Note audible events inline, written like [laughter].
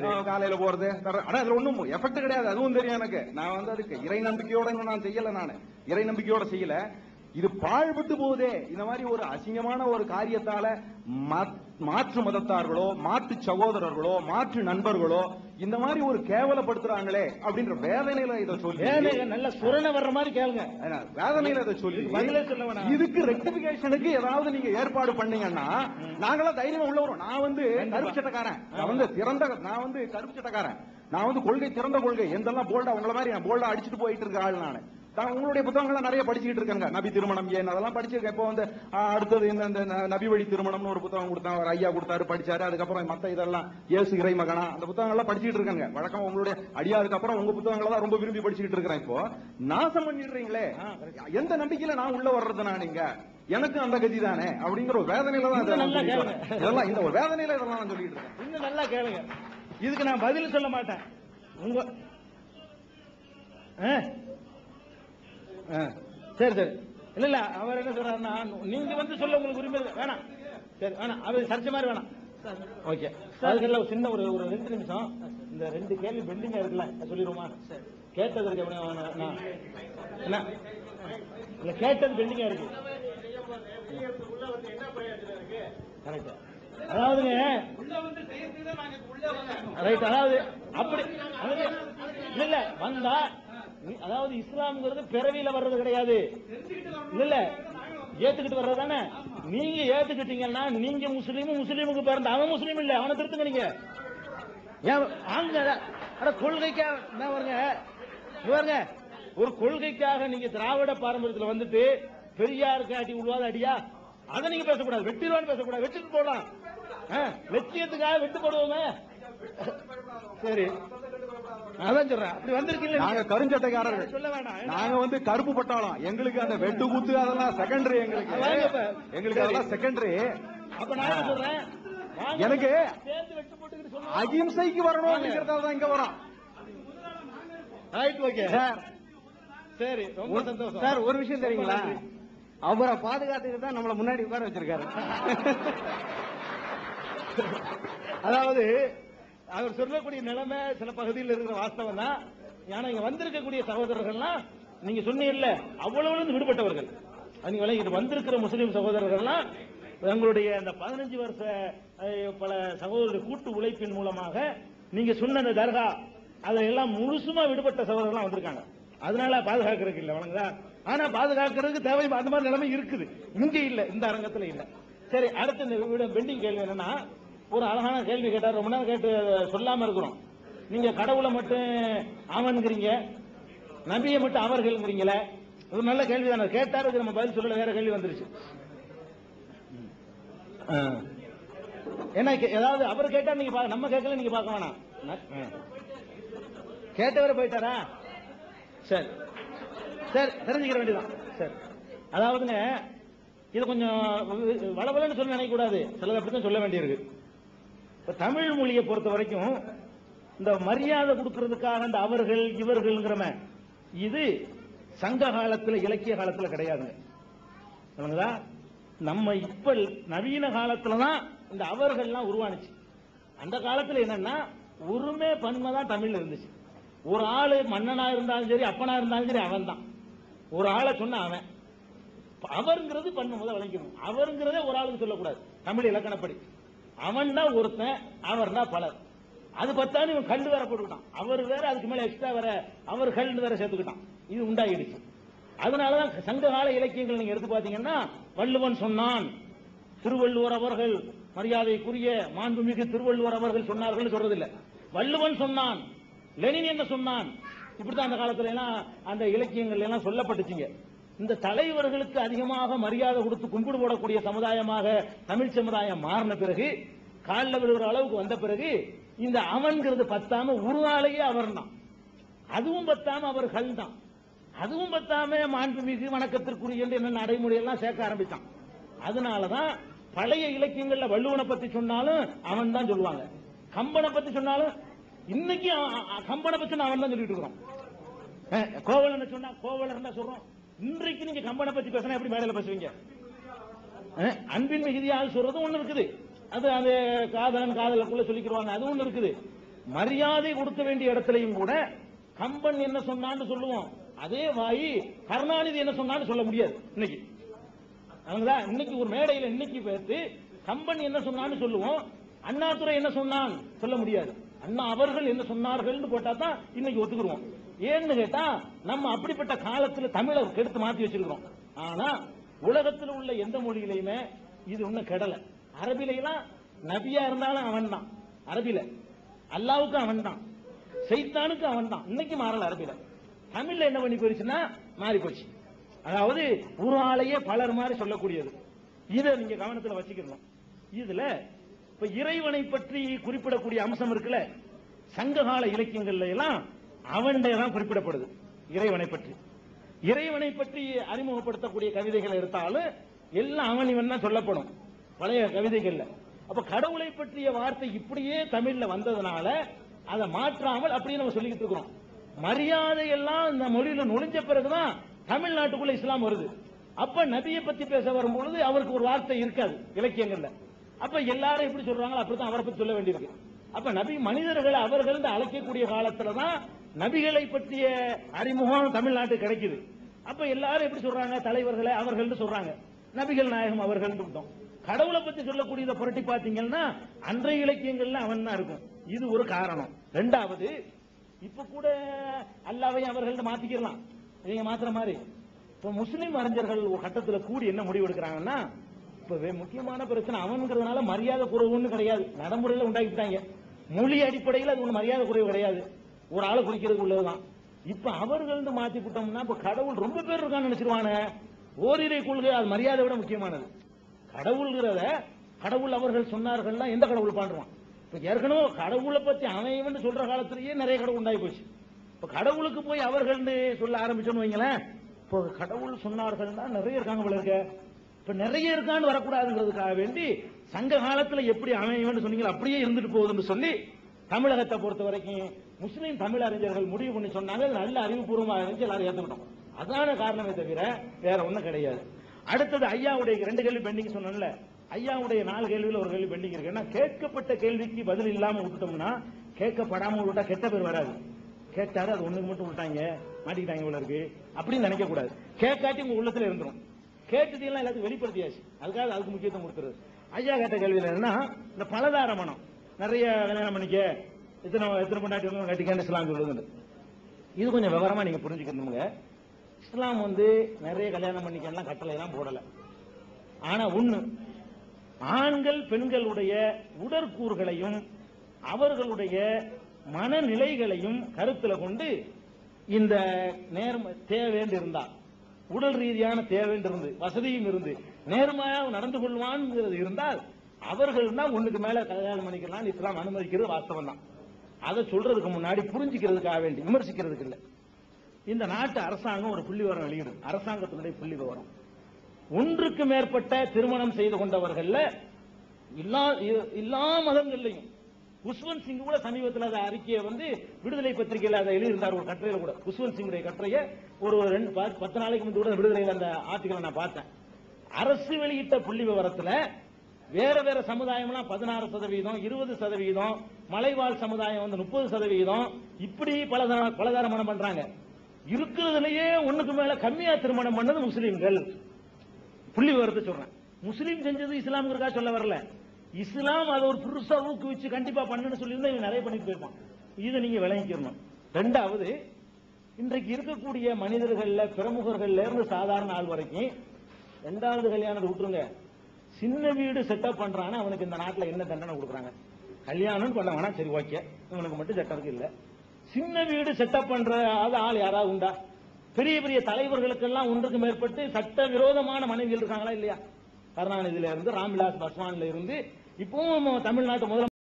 காலையில போறது? ஆனா அதுல ஒண்ணும் எஃபெக்ட் கிடையாது அதுவும் தெரியும் எனக்கு. நான் வந்து அதுக்கு இறை நம்பிக்கையோட நான் செய்யல நானு. இறை நம்பிக்கையோட செய்யல. இது பாழ்பட்டு போகுதே. இந்த மாதிரி ஒரு அசிங்கமான ஒரு காரியத்தால மாற்று மதத்தார்களோ மாற்று சகோதரர்களோ மாற்று நண்பர்களோ இந்த மாதிரி ஒரு கேவலப்படுத்துறாங்களே அப்படின்ற வேதனையில இதை சொல்லி நல்ல சுரண வர்ற மாதிரி கேளுங்க. வேதனையில இதை சொல்லி. இதுக்கு ரெக்டிபிகேஷனுக்கு ஏதாவது நீங்க ஏற்பாடு பண்ணீங்கன்னா நாங்களாம் தைரியமா உள்ள வரோம் நான் வந்து கருப்பு சட்டக்காரன். நான் வந்து திறந்த நான் வந்து கருப்பு சட்டக்காரன். நான் வந்து கொள்கை திறந்த கொள்கை. எந்தெல்லாம் போல்டா உங்கள மாதிரி நான் போல்டா அடிச்சுட்டு போயிட்டு இருக்க ஆள் நான். நான் உங்களுடைய புத்தகங்கள்லாம் நிறைய படிச்சுக்கிட்டு இருக்கேங்க. நபி திருமணம் ஏன்? அதெல்லாம் படிச்சிருக்கேன் இப்போ வந்து அடுத்தது இந்த நபி வழி திருமணம்னு ஒரு புத்தகம் கொடுத்தாங்க ஒரு ஐயா கொடுத்தாரு படிச்சாரு. அதுக்கப்புறம் மத்த இதெல்லாம் இயேசு இறை மகனா அந்த புத்தகங்கள்லாம் படிச்சுக்கிட்டு இருக்காங்க. வழக்கம் உங்களுடைய அடியாதுக்கு அப்புறம் உங்க புத்தகங்களை தான் ரொம்ப விரும்பி படிச்சுக்கிட்டு இருக்கிறேன் இப்போ. நாசம் பண்ணிடுறீங்களே எந்த நம்பிக்கையில நான் உள்ள வர்றது நான் இங்க? எனக்கு அந்த கதி தானே? அப்படிங்கிற ஒரு வேதனையில தான் இதெல்லாம் இந்த ஒரு வேதனையில இதெல்லாம் நான் சொல்லிட்டு இருக்கேன். இன்னும் நல்லா கேளுங்க. இதுக்கு நான் பதில் சொல்ல மாட்டேன். உங்க. சரி சரி. இல்ல இல்ல அவர் என்ன சொல்றாருன்னா நீங்க வந்து சொல்ல உங்களுக்கு உரிமை வேணாம். சரி வேணாம். அவர் சர்ச்சை மாதிரி வேணாம். ஓகே. அதுக்கெல்லாம் ஒரு சின்ன ஒரு ஒரு ரெண்டு நிமிஷம். இந்த ரெண்டு கேள்வி பெண்டிங்கா இருக்குல்ல சொல்லிடுவோமா? கேட்டதற்கு எப்படி என்ன? இல்ல கேட்டது பெண்டிங்கா இருக்கு. கரெக்ட் அதாவதுங்க ரைட் அதாவது அப்படி இல்ல வந்தா அதாவது இஸ்லாம்ங்கிறது பிறவியில வர்றது கிடையாது. இல்ல ஏத்துக்கிட்டு வர்றது தானே நீங்க ஏத்துக்கிட்டீங்கன்னா நீங்க முஸ்லீமும் முஸ்லீமுக்கு பிறந்த அவன் முஸ்லீம் இல்ல அவனை திருத்துங்க நீங்க. ஏன் அங்க அட கொள்கைக்காக என்ன வருங்க இங்க ஒரு கொள்கைக்காக நீங்க திராவிட பாரம்பரியத்துல வந்துட்டு பெரியாருக்கு அடி உழுவாத அடியா? அதை நீங்க பேசக்கூடாது. வெட்டிடுவான்னு பேசக்கூடாது. வெட்டிட்டு போடலாம் ஆ, லட்சியத்துக்காக வெட்டு போடுவோமே சரி. அதான் சொல்றேன். அப்படி வந்திருக்கீங்க நாங்க கருஞ்சட்டைக்காரர்கள். சொல்ல வேண்டாம் நாங்க வந்து கருப்பு பட்டாளம். எங்களுக்கு அந்த வெட்டு குத்து அதெல்லாம் செகண்டரி எங்களுக்கு. எங்களுக்கு அதெல்லாம் செகண்டரி அப்ப நான் சொல்றேன்? எனக்கு அகிம்சைக்கு வரணும் அப்படிங்கறதால தான் இங்க வரோம். ரைட் ஓகே சரி. ரொம்ப சந்தோஷம். சார் ஒரு விஷயம் தெரியுங்களா? அவரை பாதுகாத்துக்கு தான் நம்மள முன்னாடி உட்கார வச்சிருக்காரு. [laughs] அதாவது அவர் சொல்லக்கூடிய நிலைமை சில பகுதியில் இருக்கிற வாஸ்தவம் தான். ஏன்னா இங்க வந்திருக்கக்கூடிய சகோதரர்கள்லாம் நீங்க சொன்னீங்கல்ல அவ்வளவு விடுபட்டவர்கள். அதனால இங்க வந்திருக்கிற முஸ்லீம் சகோதரர்கள்லாம் எங்களுடைய அந்த பதினஞ்சு வருஷ பல சகோதரருடைய கூட்டு உழைப்பின் மூலமாக நீங்க சொன்ன அந்த தர்கா அதெல்லாம் முழுசுமா விடுபட்ட சகோதரர்கள்லாம் வந்திருக்காங்க. அதனால பாதுகாக்கிறதுக்கு இல்லை வணங்குதா? ஆனா பாதுகாக்கிறதுக்கு தேவை அந்த மாதிரி நிலைமை இருக்குது. இங்கே இல்லை இந்த அரங்கத்துல இல்லை. சரி அடுத்த பெண்டிங் கேள்வி என்னன்னா ஒரு அழகான கேள்வி கேட்டார். ரொம்ப நேரம் கேட்டு சொல்லாம இருக்கிறோம். நீங்க கடவுளை மட்டும் அவன்கிறீங்க நபியை மட்டும் அவர்கள்ங்கிறீங்களே ஒரு நல்ல கேள்வி தானே கேட்டாரு நம்ம பதில் சொல்லல வேற கேள்வி வந்துருச்சு. ஆ. என்ன கே- ஏதாவது அவர் கேட்டா நீங்க பா- நம்ம கேட்கல நீங்க பார்க்க வேணாம். ந- ஆ. கேட்டவரை போயிட்டாரா? சரி. சரி தெரிஞ்சுக்கிற வேண்டியதான் சரி. அதாவதுங்க இது கொஞ்சம் வளவலன்னு சொல்லி நினைக்க கூடாது சிலது அப்படித்தான் சொல்ல வேண்டியிருக்கு. இப்ப தமிழ் மொழியை பொறுத்த வரைக்கும் இந்த மரியாதை கொடுக்கறதுக்காக அந்த அவர்கள் இவர்கள்ங்கிறம இது சங்க காலத்துல இலக்கிய காலத்துல கிடையாதுங்க நம்ம இப்ப நவீன காலத்துல தான் இந்த அவர்கள்லாம் உருவானுச்சு. அந்த காலத்துல என்னன்னா உரிமை பன்மை தான் தமிழ்ல இருந்துச்சு. ஒரு ஆளு மன்னனா இருந்தாலும் சரி அப்பனா இருந்தாலும் சரி அவன் தான் ஒரு ஆளை சொன்ன அவன். அவருங்கிறது பண்ணு முதல் விளங்கிக்கணும் அவருங்கிறதே ஒரு ஆளுக்கு சொல்லக்கூடாது. தமிழ் இலக்கணப்படி. அவன் தான் ஒருத்தன் அவர் தான் பலர். அது பத்தான்னு இவன் கண்டு வேற போட்டுக்கிட்டான். அவர் வேற அதுக்கு மேல எக்ஸ்ட்ரா வேற அவர்கள் வேற சேர்த்துக்கிட்டான். இது உண்டாகிடுச்சு அதனாலதான் சங்க கால இலக்கியங்கள் நீங்க எடுத்து பாத்தீங்கன்னா வள்ளுவன் சொன்னான் திருவள்ளுவர் அவர்கள் மரியாதைக்குரிய மாண்புமிகு திருவள்ளுவர் அவர்கள் சொன்னார்கள் சொல்றதில்ல. வள்ளுவன் சொன்னான் லெனின் என்ன சொன்னான்? இப்படித்தான் அந்த காலத்துல எல்லாம் அந்த இலக்கியங்கள் எல்லாம் சொல்லப்பட்டுச்சுங்க. இந்த தலைவர்களுக்கு அதிகமாக மரியாதை கொடுத்து கும்பிடு போடக்கூடிய சமுதாயமாக தமிழ் சமுதாயம் மாறின பிறகு காலில் விழுகிற அளவுக்கு வந்த பிறகு இந்த அவன்கிறது பத்தாம உருவாலேயே அவர் தான் அதுவும் பத்தாம அவர்கள் தான். அதுவும் பத்தாம மாண்புமிகு வணக்கத்திற்குரிய என்ன நடைமுறை எல்லாம் சேர்க்க ஆரம்பித்தான் அதனாலதான் பழைய இலக்கியங்கள்ல வள்ளுவனை பத்தி சொன்னாலும் அவன் தான் சொல்லுவாங்க. கம்பனை பத்தி சொன்னாலும் இன்னைக்கு அவன்- கம்பனை பத்தி அவன் தான் சொல்லிட்டு இருக்கிறோம். கோவலன் சொன்னா கோவலர் சொல்றோம். இன்றைக்கு நீங்க கம்பனை பத்தி பேசினா எப்படி மேடையில பேசுவீங்க? அன்பின் மிகுதியாக சொல்றதும் ஒண்ணு இருக்குது. அது அது காதலன் காதலுக்குள்ள சொல்லிக்கிடுவாங்க அது ஒண்ணு இருக்குது. மரியாதை கொடுக்க வேண்டிய இடத்துலயும் கூட கம்பன் என்ன சொன்னான்னு சொல்லுவோம். அதே வாய் கருணாநிதி என்ன சொன்னான்னு சொல்ல முடியாது இன்னைக்கு. அவங்களா இன்னைக்கு ஒரு மேடையில இன்னைக்கு பேசி கம்பன் என்ன சொன்னான்னு சொல்லுவோம். அண்ணாதுரை என்ன சொன்னான் சொல்ல முடியாது. அண்ணா அவர்கள் என்ன சொன்னார்கள்னு போட்டா தான் இன்னைக்கு ஒத்துக்குருவோம் ஏன்னு கேட்டா நம்ம அப்படிப்பட்ட காலத்துல தமிழர் கெடுத்து மாத்தி வச்சிருக்கிறோம். ஆனா உலகத்தில் உள்ள எந்த மொழியிலையுமே இது ஒண்ணும் கெடலை. அரபிலாம் நபியா இருந்தாலும் அவன் தான் அரபில. அல்லாவுக்கு அவன் தான் சைத்தானுக்கு அவன் தான் இன்னைக்கு மாறல அரபில. தமிழ்ல என்ன பண்ணி போயிருச்சுன்னா மாறி போச்சு அதாவது ஒரு ஆளையே பலர் மாதிரி சொல்லக்கூடியது. இதை நீங்க கவனத்துல வச்சுக்கணும். இதுல இப்ப இறைவனை பற்றி குறிப்பிடக்கூடிய அம்சம் இருக்குல்ல சங்ககால இலக்கியங்கள்ல எல்லாம் அவன்டைய தான் குறிப்பிடப்படுது இறைவனை பற்றி. இறைவனை பற்றி அறிமுகப்படுத்தக்கூடிய கவிதைகள் எடுத்தாலும் எல்லாம் அவன் இவன் தான் சொல்லப்படும். பழைய கவிதைகள்ல. அப்ப கடவுளை பற்றிய வார்த்தை இப்படியே தமிழ்ல வந்ததுனால அதை மாற்றாமல் அப்படியே நம்ம சொல்லிக்கிட்டு இருக்கிறோம். மரியாதை எல்லாம் இந்த மொழியில நுழைஞ்ச பிறகுதான் தமிழ்நாட்டுக்குள்ள இஸ்லாம் வருது. அப்ப நபியை பத்தி பேச வரும்பொழுது அவருக்கு ஒரு வார்த்தை இருக்காது இலக்கியங்கள்ல. அப்ப எல்லாரும் எப்படி சொல்றாங்களோ அப்படித்தான் அவரை பத்தி சொல்ல வேண்டியிருக்கு. அப்ப நபி மனிதர்களை அவர்கள் அழைக்கக்கூடிய காலத்துல தான் நபிகளை பற்றிய அறிமுகம் தமிழ்நாட்டுக்கு கிடைக்குது. அப்ப எல்லாரும் எப்படி சொல்றாங்க? தலைவர்களை அவர்கள் சொல்றாங்க. நபிகள் நாயகம் அவர்கள் கடவுளை பத்தி சொல்லக்கூடியதை புரட்டி பாத்தீங்கன்னா அன்றைய இலக்கியங்கள்ல அவன் தான் இருக்கும். இது ஒரு காரணம். ரெண்டாவது இப்ப கூட அல்லாவையும் அவர்கள் மாத்திக்கலாம் நீங்க மாத்துற மாதிரி. இப்ப முஸ்லிம் அறிஞர்கள் ஒரு கட்டத்துல கூடி என்ன முடிவு எடுக்கிறாங்கன்னா இப்பவே முக்கியமான பிரச்சனை அவனுங்கிறதுனால மரியாதை குறைவுன்னு கிடையாது. நடைமுறையில உண்டாக்கிட்டாங்க. மொழி அடிப்படையில் அது ஒண்ணு மரியாதை குறைவு கிடையாது. ஒரு ஆளை குறிக்கிறது உள்ளதுதான். இப்ப அவர்கள் மாத்தி விட்டோம்னா இப்ப கடவுள் ரொம்ப பேர் இருக்கான்னு நினைச்சிருவானே. ஓரிரை கொள்கை அது மரியாதை விட முக்கியமானது. கடவுள்ங்கிறத கடவுள் அவர்கள் சொன்னார்கள்னா எந்த கடவுள் பாண்டுவான் இப்ப ஏற்கனவே கடவுளை பத்தி அவன் சொல்ற காலத்திலேயே நிறைய கடவுள் உண்டாகி போச்சு. இப்ப கடவுளுக்கு போய் அவர்கள்னு சொல்ல ஆரம்பிச்சோன்னு வைங்களேன் இப்போ கடவுள் சொன்னார்கள்னா நிறைய இருக்காங்க போல இருக்க. இப்ப நிறைய இருக்கான்னு வரக்கூடாதுங்கிறதுக்காக வேண்டி சங்க காலத்துல எப்படி அவன் சொன்னீங்களோ அப்படியே இருந்துட்டு போகுதுன்னு சொல்லி தமிழகத்தை பொறுத்த வரைக்கும் முஸ்லீம் தமிழ் அறிஞர்கள் முடிவு பண்ணி சொன்னாங்க நல்ல அறிவுபூர்வமாக இருந்துச்சு எல்லாரும் ஏத்துக்கிட்டோம். அதான காரணமே தவிர வேற ஒன்றும் கிடையாது. அடுத்தது ஐயாவுடைய ரெண்டு கேள்வி பெண்டிங் சொன்னல ஐயாவுடைய நாலு கேள்வியில் ஒரு கேள்வி பெண்டிங் இருக்கு. ஏன்னா கேட்கப்பட்ட கேள்விக்கு பதில் இல்லாம விட்டோம்னா கேட்கப்படாம விட்டா கெட்ட பேர் வராது. கேட்டாரு அது ஒண்ணுக்கு மட்டும் விட்டாங்க. மாட்டிக்கிட்டாங்க இவ்வளவு இருக்கு. அப்படின்னு நினைக்க கூடாது கேட்காட்டி உங்க உள்ளத்துல இருந்துரும். எல்லாம் எல்லாத்தையும் வெளிப்படுத்தியாச்சு. அதுக்காக அதுக்கு முக்கியத்துவம் கொடுத்துருது. ஐயா கேட்ட கேள்வியில் என்னன்னா இந்த பலதார மனம். நிறைய கல்யாணம் பண்ணிக்க எத்தனை எத்தனை பொண்டாட்டி வந்து கட்டிக்கன்னு இஸ்லாம் இது கொஞ்சம் விவரமா நீங்க புரிஞ்சுக்கணுங்க. இஸ்லாம் வந்து நிறைய கல்யாணம் பண்ணிக்கலாம் கட்டளைலாம் போடலை. போடல ஆனா ஒண்ணு ஆண்கள் பெண்களுடைய உடற்கூறுகளையும் அவர்களுடைய மனநிலைகளையும் கருத்துல கொண்டு இந்த நேர்ம தேவைன்னு இருந்தா உடல் ரீதியான தேவைன்னு இருந்து வசதியும் இருந்து நேர்மையாக நடந்து கொள்வான்ங்கிறது இருந்தால் அவர்கள் தான் ஒண்ணுக்கு மேல கல்யாணம் பண்ணிக்கலாம் இஸ்லாம் அனுமதிக்கிறது வாஸ்தவம் தான் அதை சொல்றதுக்கு முன்னாடி புரிஞ்சுக்கிறதுக்காக வேண்டி விமர்சிக்கிறதுக்கு இல்லை. இந்த நாட்டு அரசாங்கம் ஒரு புள்ளி விவரம் வெளியிடும். அரசாங்கத்தினுடைய புள்ளி விவரம். ஒன்றுக்கு மேற்பட்ட திருமணம் செய்து கொண்டவர்கள் எல்லா எல்லா மதங்கள்லையும். குஷ்வந்த் சிங் கூட சமீபத்தில் அந்த அறிக்கையை வந்து விடுதலை பத்திரிகையில் அதை எழுதியிருந்தார் ஒரு கட்டுரையில கூட. குஷ்வந்த் சிங்குடைய கட்டுரையை ஒரு ரெண்டு பத்து நாளைக்கு முந்தைய கூட விடுதலையில் அந்த ஆர்டிகளை நான் பார்த்தேன். அரசு வெளியிட்ட புள்ளி விவரத்தில் வேற வேற சமுதாயம்லாம் பதினாறு சதவீதம் இருபது சதவீதம் மலைவாழ் சமுதாயம் வந்து முப்பது சதவீதம் இப்படி பல பலதார மனம் பண்றாங்க. இருக்கிறதுலயே ஒண்ணுக்கு மேல கம்மியா திருமணம் பண்ணது முஸ்லீம்கள். புள்ளி விவரத்தை சொல்றேன். முஸ்லீம் செஞ்சது இஸ்லாமுக்கா சொல்ல வரல. இஸ்லாம் அதை ஒரு புதுசா ஊக்குவிச்சு கண்டிப்பா பண்ணுன்னு சொல்லியிருந்தா இவன் நிறைய பண்ணிட்டு போயிருப்பான். இதை நீங்க விளங்கிக்கணும். ரெண்டாவது இன்றைக்கு இருக்கக்கூடிய மனிதர்கள்ல பிரமுகர்கள்ல இருந்து சாதாரண ஆள் வரைக்கும் ரெண்டாவது கல்யாணத்தை விட்டுருங்க. சின்ன வீடு செட்டப் பண்றான்னு அவனுக்கு இந்த நாட்டில் என்ன தண்டனை கொடுக்குறாங்க. கல்யாணம் பண்ண வேணா சரி ஓகே இவனுக்கு மட்டும் சட்டம் இருக்கு சின்ன வீடு செட்டப் பண்ற ஆள் யாராவது உண்டா? பெரிய பெரிய தலைவர்களுக்கு எல்லாம் ஒன்றுக்கு மேற்பட்டு சட்ட விரோதமான மனைவிகள் இருக்காங்களா இல்லையா? கருணாநிதியில இருந்து ராம்விலாஸ் பஸ்வான்ல இருந்து இப்பவும் தமிழ்நாட்டு முதலமைச்சர்